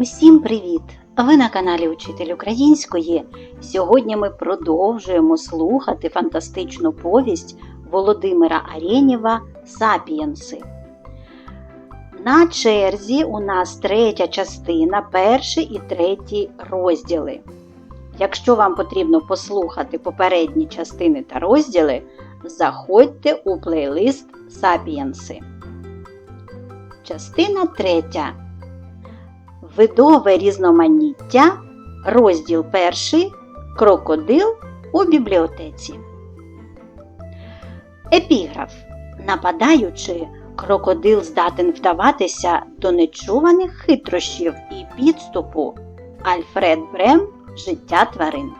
Усім привіт! Ви на каналі Учитель Української. Сьогодні ми продовжуємо слухати фантастичну повість Володимира Арєнєва Сапієнси. На черзі у нас третя частина, перший і третій розділи. Якщо вам потрібно послухати попередні частини та розділи, заходьте у плейлист Сапієнси. Частина третя. Видове різноманіття, розділ перший Крокодил у бібліотеці. Епіграф. Нападаючи, крокодил здатен вдаватися до нечуваних хитрощів і підступу. Альфред Брем Життя тварин.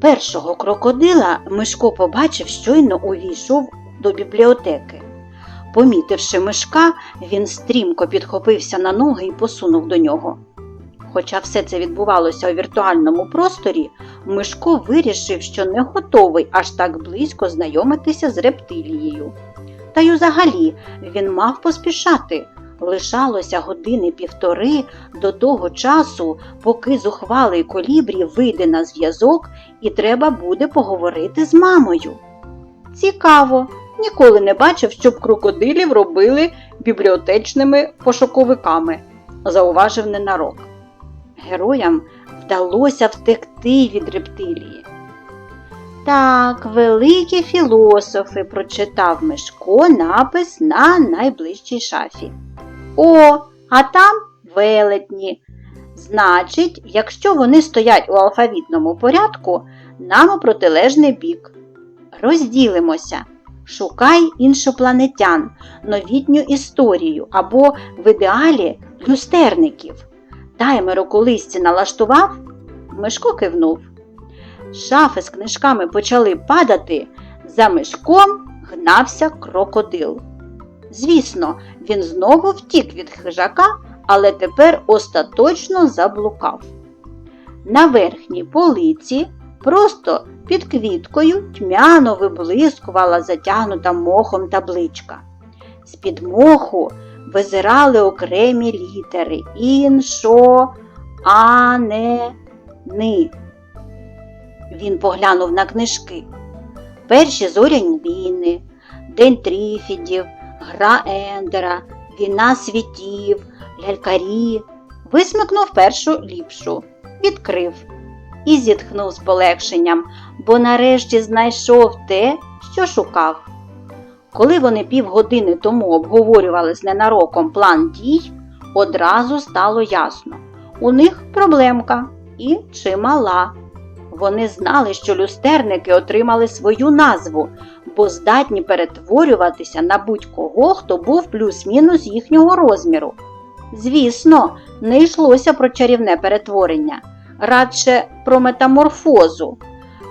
Першого крокодила Мишко побачив, щойно увійшов до бібліотеки. Помітивши мишка, він стрімко підхопився на ноги і посунув до нього. Хоча все це відбувалося у віртуальному просторі, Мишко вирішив, що не готовий аж так близько знайомитися з рептилією. Та й взагалі він мав поспішати. Лишалося години півтори до того часу, поки зухвалий колібрі вийде на зв'язок і треба буде поговорити з мамою. Цікаво, ніколи не бачив, щоб крокодилів робили бібліотечними пошуковиками, зауважив ненарок. Героям вдалося втекти від рептилії. Так, великі філософи прочитав Мишко напис на найближчій шафі. О, а там велетні. Значить, якщо вони стоять у алфавітному порядку, нам у протилежний бік. Розділимося. Шукай іншопланетян, новітню історію або в ідеалі люстерників. Таймер у колисці налаштував, Мишко кивнув. Шафи з книжками почали падати, за мишком гнався крокодил. Звісно, він знову втік від хижака, але тепер остаточно заблукав. На верхній полиці, просто під квіткою, тьмяно виблискувала затягнута мохом табличка. З-під моху визирали окремі літери іншо, а ни. Він поглянув на книжки. Перші зоряні війни, День Тріфідів, Гра Ендера, Війна світів, лялькарі. Висмикнув першу ліпшу, відкрив і зітхнув з полегшенням, бо нарешті знайшов те, що шукав. Коли вони півгодини тому обговорювали з ненароком план дій, одразу стало ясно. У них проблемка і чимала. Вони знали, що люстерники отримали свою назву, бо здатні перетворюватися на будь-кого, хто був плюс-мінус їхнього розміру. Звісно, не йшлося про чарівне перетворення, радше про метаморфозу.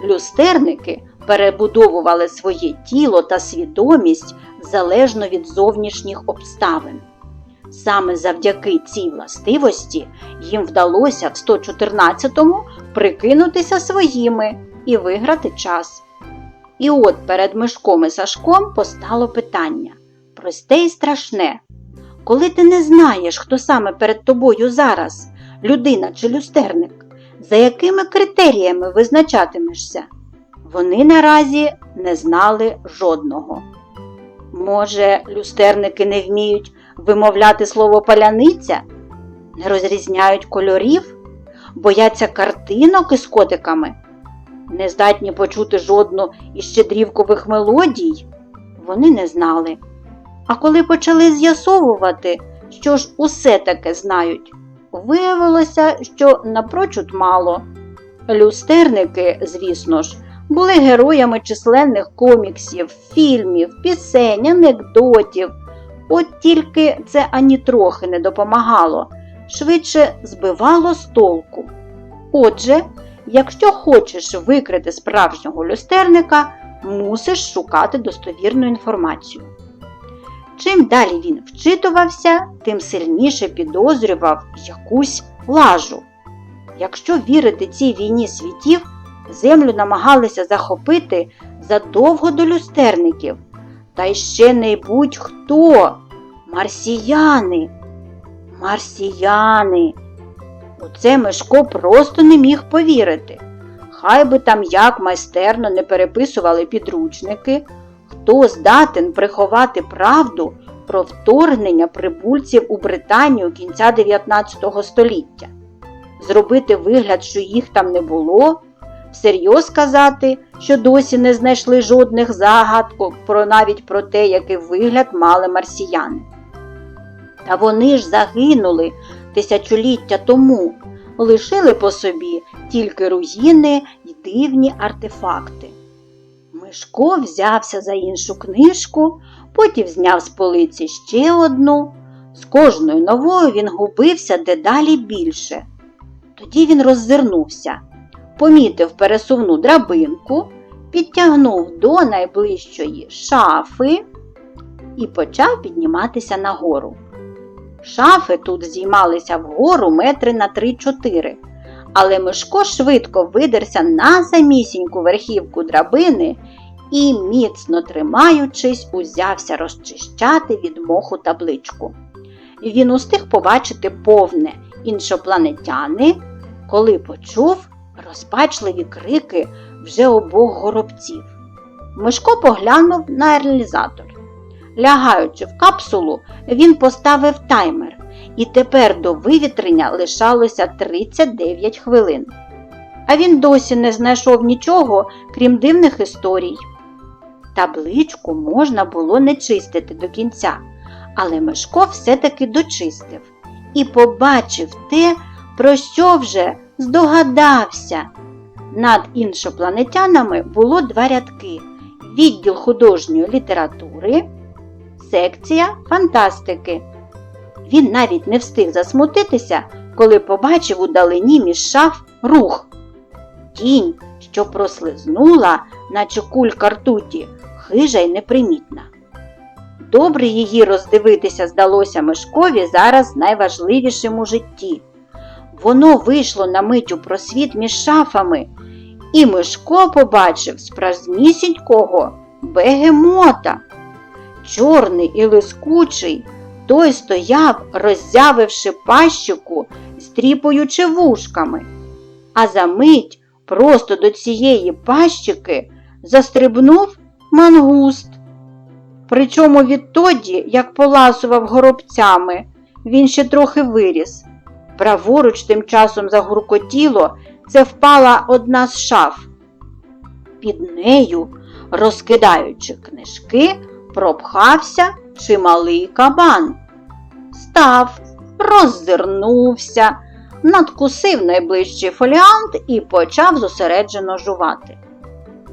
Люстерники перебудовували своє тіло та свідомість залежно від зовнішніх обставин. Саме завдяки цій властивості їм вдалося в 114-му прикинутися своїми і виграти час. І от перед Мишком і Сашком постало питання просте і страшне. Коли ти не знаєш, хто саме перед тобою зараз, людина чи люстерник, за якими критеріями визначатимешся? Вони наразі не знали жодного. Може, люстерники не вміють вимовляти слово паляниця, не розрізняють кольорів, бояться картинок із котиками, не здатні почути жодну із щедрівкових мелодій, вони не знали. А коли почали з'ясовувати, що ж усе таке знають, виявилося, що напрочуд мало. Люстерники, звісно ж, були героями численних коміксів, фільмів, пісень, анекдотів. От тільки це ані трохи не допомагало, швидше збивало з толку. Отже, якщо хочеш викрити справжнього люстерника, мусиш шукати достовірну інформацію. Чим далі він вчитувався, тим сильніше підозрював якусь лажу. Якщо вірити цій війні світів, землю намагалися захопити задовго до люстерників, та й ще не будь-хто марсіяни. Марсіяни. У це Мишко просто не міг повірити. Хай би там як майстерно не переписували підручники, хто здатен приховати правду про вторгнення прибульців у Британію кінця 19 століття, зробити вигляд, що їх там не було, всерйоз сказати, що досі не знайшли жодних загадок про навіть про те, який вигляд мали марсіяни. Та вони ж загинули тисячоліття тому, лишили по собі тільки руїни й дивні артефакти. Мишко взявся за іншу книжку, потім зняв з полиці ще одну. З кожною новою він губився дедалі більше. Тоді він роззирнувся, помітив пересувну драбинку, підтягнув до найближчої шафи і почав підніматися нагору. Шафи тут здіймалися вгору метри на 3-4, але Мишко швидко видерся на самісіньку верхівку драбини і, міцно тримаючись, узявся розчищати від моху табличку. Він устиг побачити повне іншопланетяни, коли почув розпачливі крики вже обох горобців. Мишко поглянув на реалізатор. Лягаючи в капсулу, він поставив таймер, і тепер до вивітрення лишалося 39 хвилин. А він досі не знайшов нічого, крім дивних історій. Табличку можна було не чистити до кінця, але Мишко все-таки дочистив і побачив те, про що вже здогадався. Над іншопланетянами було два рядки: відділ художньої літератури, секція фантастики. Він навіть не встиг засмутитися, коли побачив у далині між шаф рух. Тінь, що прослизнула, наче кулька ртуті, хижа й непримітна. Добре її роздивитися здалося Мишкові зараз найважливішим у житті. Воно вийшло на мить у просвіт між шафами, і Мишко побачив справжнісінького бегемота. Чорний і лискучий, той стояв, роззявивши пащику, стріпуючи вушками. А за мить просто до цієї пащики застрибнув мангуст. Причому відтоді, як поласував горобцями, він ще трохи виріс. Праворуч тим часом загуркотіло, це впала одна з шаф. Під нею, розкидаючи книжки, пропхався чималий кабан. Став, роззирнувся, надкусив найближчий фоліант і почав зосереджено жувати.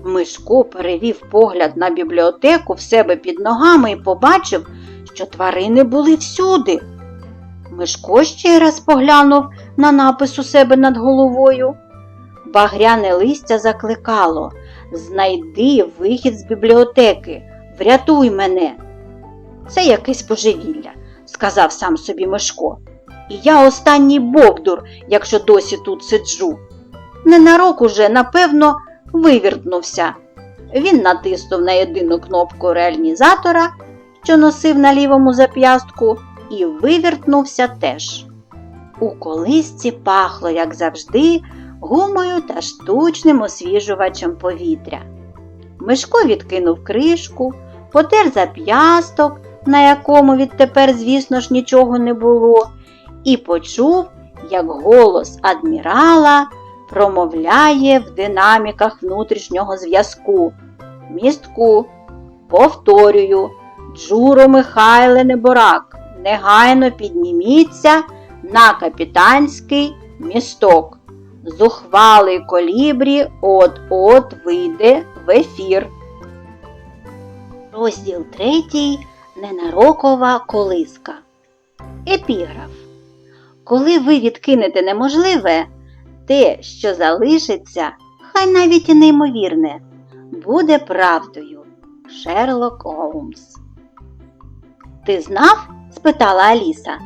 Мишко перевів погляд на бібліотеку в себе під ногами і побачив, що тварини були всюди. Мишко ще раз поглянув на напис у себе над головою. Багряне листя закликало Знайди вихід з бібліотеки, врятуй мене. Це якесь божевілля, сказав сам собі Мишко. І я останній бовдур, якщо досі тут сиджу. Ненарок уже, напевно, вивіртнувся. Він натиснув на єдину кнопку реалізатора, що носив на лівому зап'ястку, і вивіртнувся теж. У колисці пахло, як завжди, гумою та штучним освіжувачем повітря. Мишко відкинув кришку, потер зап'ясток, на якому відтепер, звісно ж, нічого не було, і почув, як голос адмірала промовляє в динаміках внутрішнього зв'язку. Містку, повторюю, Джуро Михайле Неборак, негайно підніміться на капітанський місток. Зухвалий колібрі от-от вийде в ефір. Розділ третій. Ненарокова колиска. Епіграф. Коли ви відкинете неможливе, те, що залишиться, хай навіть і неймовірне, буде правдою. Шерлок Голмс. Ти знав? спитала Аліса.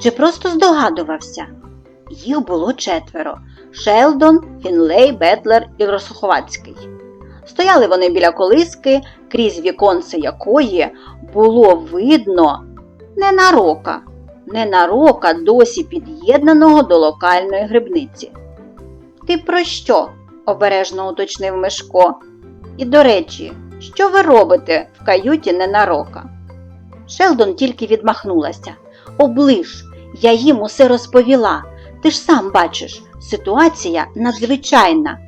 Чи просто здогадувався? Їх було четверо Шелдон, Фінлей, Бетлер і Росуховацький. Стояли вони біля колиски, крізь віконце якої було видно не нарока, ненарока досі під'єднаного до локальної грибниці. Ти про що? обережно уточнив Мишко. І, до речі, що ви робите в каюті ненарока? Шелдон тільки відмахнулася. Оближ, я їм усе розповіла. Ти ж сам бачиш, ситуація надзвичайна.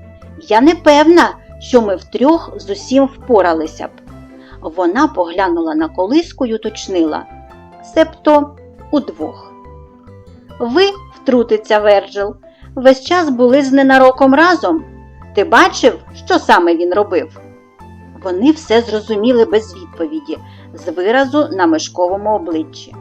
Я не певна, що ми втрьох з усім впоралися б. Вона поглянула на колиску й уточнила, себто удвох. Ви, втрутиться Верджил, весь час були з ненароком разом. Ти бачив, що саме він робив? Вони все зрозуміли без відповіді, з виразу на мишковому обличчі.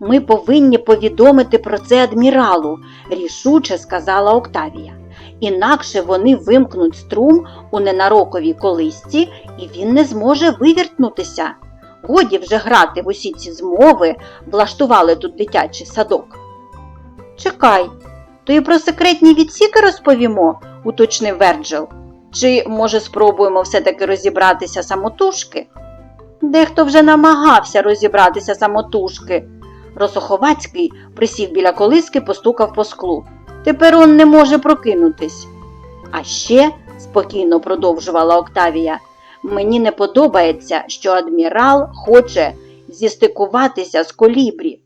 Ми повинні повідомити про це адміралу, рішуче сказала Октавія. Інакше вони вимкнуть струм у ненароковій колисці, і він не зможе вивіртнутися. Годі вже грати в усі ці змови, влаштували тут дитячий садок. Чекай, то і про секретні відсіки розповімо, уточнив Верджил. Чи, може, спробуємо все-таки розібратися самотужки? Дехто вже намагався розібратися самотужки. Росоховацький присів біля колиски, постукав по склу. Тепер он не може прокинутись. А ще, спокійно продовжувала Октавія, мені не подобається, що адмірал хоче зістикуватися з колібрі.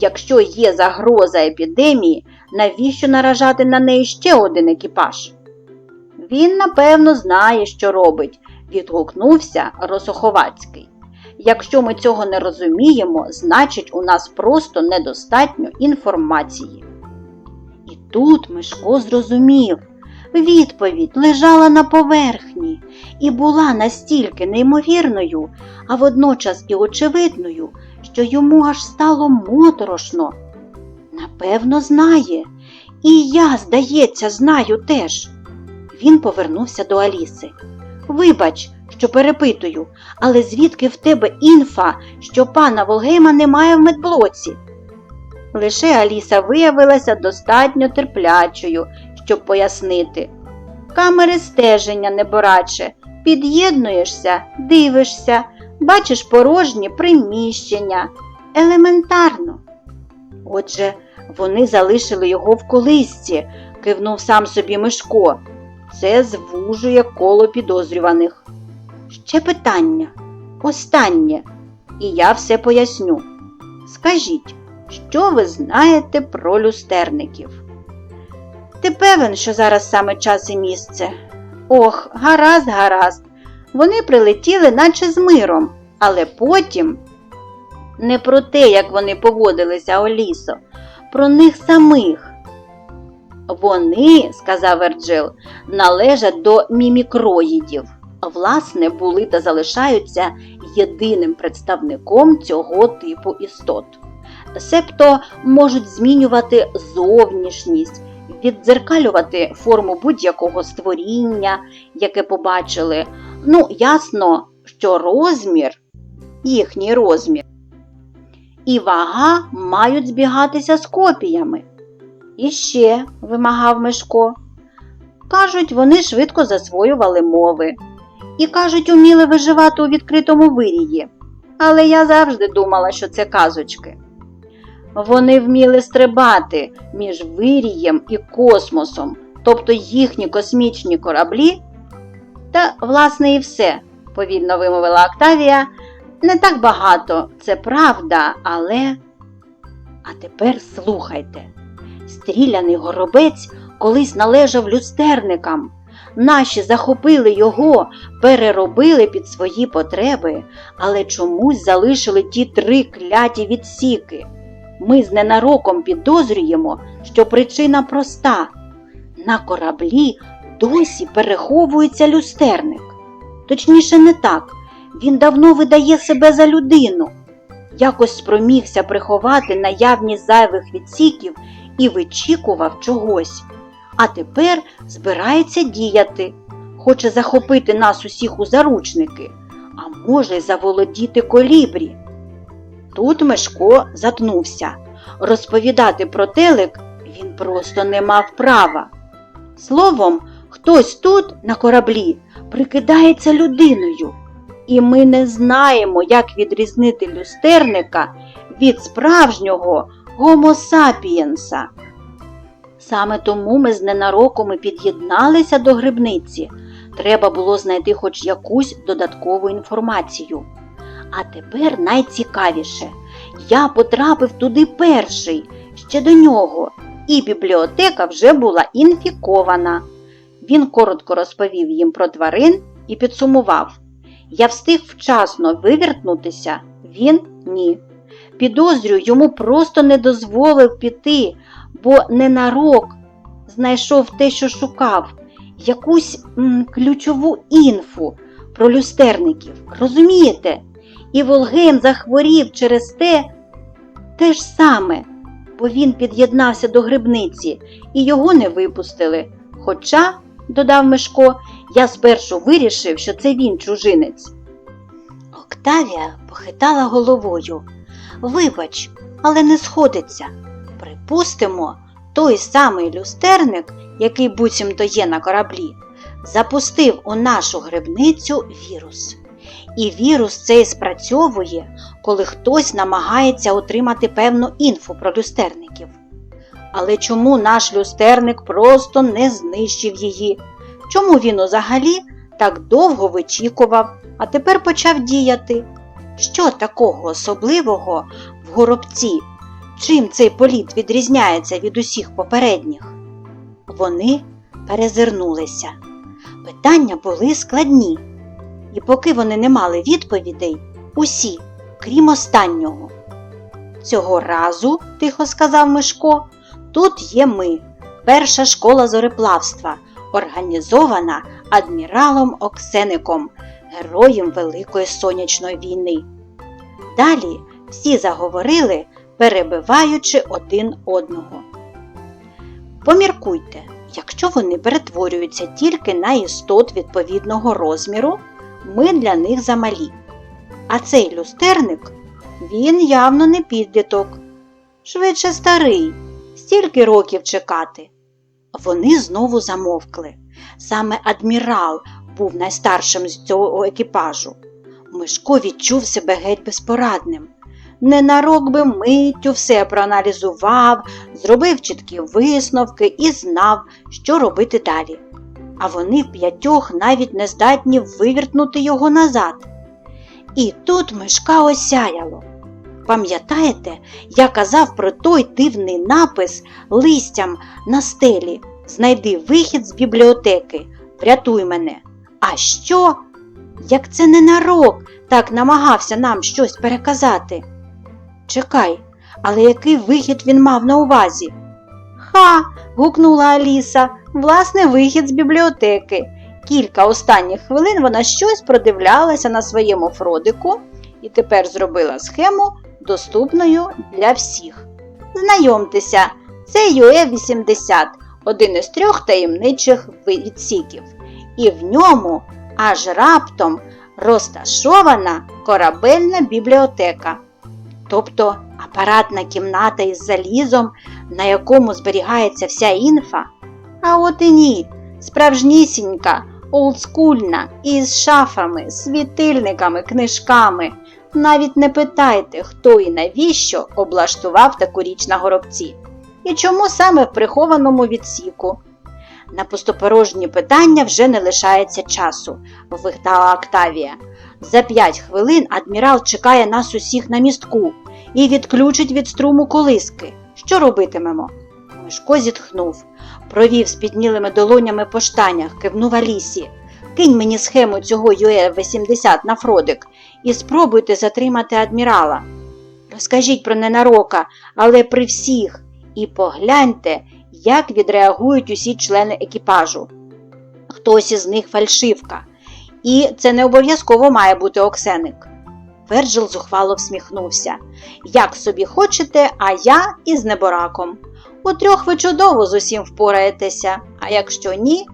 Якщо є загроза епідемії, навіщо наражати на неї ще один екіпаж? Він, напевно, знає, що робить, відгукнувся Росоховацький. Якщо ми цього не розуміємо, значить у нас просто недостатньо інформації. Тут Мишко зрозумів. Відповідь лежала на поверхні і була настільки неймовірною, а водночас і очевидною, що йому аж стало моторошно. Напевно, знає, і я, здається, знаю теж. Він повернувся до Аліси. Вибач, що перепитую, але звідки в тебе інфа, що пана Волгейма немає в медблоці? Лише Аліса виявилася достатньо терплячою, щоб пояснити. Камери стеження небораче, під'єднуєшся, дивишся, бачиш порожні приміщення. Елементарно. Отже, вони залишили його в колисці, кивнув сам собі Мишко. Це звужує коло підозрюваних. Ще питання. Останнє. І я все поясню. Скажіть, що ви знаєте про люстерників? Ти певен, що зараз саме час і місце? Ох, гаразд, гаразд. Вони прилетіли, наче з миром, але потім не про те, як вони поводилися Олісо, про них самих. Вони, сказав Верджил, належать до мімікроїдів. Власне, були та залишаються єдиним представником цього типу істот. Себто можуть змінювати зовнішність, віддзеркалювати форму будь-якого створіння, яке побачили. Ну, ясно, що розмір, їхній розмір, і вага мають збігатися з копіями. І ще, вимагав Мишко. Кажуть, вони швидко засвоювали мови. І кажуть, уміли виживати у відкритому вирії. Але я завжди думала, що це казочки. Вони вміли стрибати між вирієм і космосом, тобто їхні космічні кораблі. Та, власне, і все, повільно вимовила Октавія. Не так багато, це правда, але. А тепер слухайте. Стріляний горобець колись належав люстерникам. Наші захопили його, переробили під свої потреби, але чомусь залишили ті три кляті відсіки. Ми з ненароком підозрюємо, що причина проста. На кораблі досі переховується люстерник. Точніше, не так. Він давно видає себе за людину. Якось спромігся приховати наявність зайвих відсіків і вичікував чогось. А тепер збирається діяти. Хоче захопити нас усіх у заручники, а може заволодіти колібрі. Тут Мешко затнувся. Розповідати про телек він просто не мав права. Словом, хтось тут, на кораблі, прикидається людиною, і ми не знаємо, як відрізнити люстерника від справжнього Гомо сапієнса. Саме тому ми з ненароком і під'єдналися до грибниці. Треба було знайти хоч якусь додаткову інформацію. А тепер найцікавіше. Я потрапив туди перший, ще до нього, і бібліотека вже була інфікована. Він коротко розповів їм про тварин і підсумував. Я встиг вчасно вивертнутися, він ні. Підозрюю, йому просто не дозволив піти, бо ненарок знайшов те, що шукав, якусь м, ключову інфу про люстерників. Розумієте? І Волгейм захворів через те те ж саме, бо він під'єднався до грибниці і його не випустили. Хоча, додав Мишко, я спершу вирішив, що це він чужинець. Октавія похитала головою. Вибач, але не сходиться. Припустимо, той самий люстерник, який буцімто є на кораблі, запустив у нашу грибницю вірус. І вірус цей спрацьовує, коли хтось намагається отримати певну інфу про люстерників. Але чому наш люстерник просто не знищив її? Чому він взагалі так довго вичікував, а тепер почав діяти? Що такого особливого в горобці? Чим цей політ відрізняється від усіх попередніх? Вони перезирнулися. Питання були складні, і поки вони не мали відповідей, усі, крім останнього. Цього разу, тихо сказав Мишко, тут є ми, перша школа зореплавства, організована адміралом Оксеником, героєм Великої Сонячної війни. Далі всі заговорили, перебиваючи один одного. Поміркуйте, якщо вони перетворюються тільки на істот відповідного розміру, ми для них замалі. А цей люстерник, він явно не підліток, швидше старий, стільки років чекати. Вони знову замовкли. Саме адмірал був найстаршим з цього екіпажу. Мишко відчув себе геть безпорадним. Ненарок би миттю все проаналізував, зробив чіткі висновки і знав, що робити далі. А вони п'ятьох навіть не здатні вивіртнути його назад. І тут мишка осяяло. Пам'ятаєте, я казав про той дивний напис листям на стелі Знайди вихід з бібліотеки, врятуй мене. А що? Як це ненарок так намагався нам щось переказати? Чекай, але який вихід він мав на увазі? Ха. гукнула Аліса, власне, вихід з бібліотеки. Кілька останніх хвилин вона щось продивлялася на своєму фродику і тепер зробила схему доступною для всіх. Знайомтеся, це ЮЕ-80, один із трьох таємничих відсіків, і в ньому аж раптом розташована корабельна бібліотека, тобто апаратна кімната із залізом, на якому зберігається вся інфа. А от і ні, справжнісінька, олдскульна, із шафами, світильниками, книжками. Навіть не питайте, хто і навіщо облаштував таку річ на горобці. І чому саме в прихованому відсіку? На пустопорожні питання вже не лишається часу, вигтала Октавія. За п'ять хвилин адмірал чекає нас усіх на містку і відключить від струму колиски. Що робитимемо? Мишко зітхнув, провів спіднілими долонями по штанях, кивнув Алісі. Кинь мені схему цього ЮЕ-80 на Фродик і спробуйте затримати адмірала. Розкажіть про ненарока, але при всіх, і погляньте, як відреагують усі члени екіпажу. Хтось із них фальшивка, і це не обов'язково має бути Оксеник. Верджил зухвало всміхнувся. Як собі хочете, а я із небораком. У трьох ви чудово з усім впораєтеся, а якщо ні,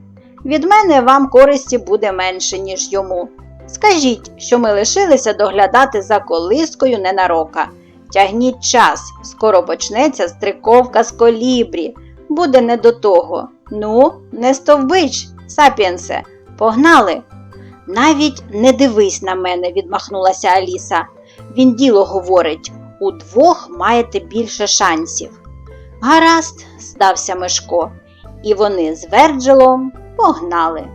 від мене вам користі буде менше, ніж йому. Скажіть, що ми лишилися доглядати за колискою ненарока. Тягніть час, скоро почнеться стриковка з колібрі. Буде не до того. Ну, не стовбич, сапіенсе, погнали. Навіть не дивись на мене, відмахнулася Аліса. Він діло говорить. Удвох маєте більше шансів. Гаразд, здався Мишко, і вони з Верджилом погнали.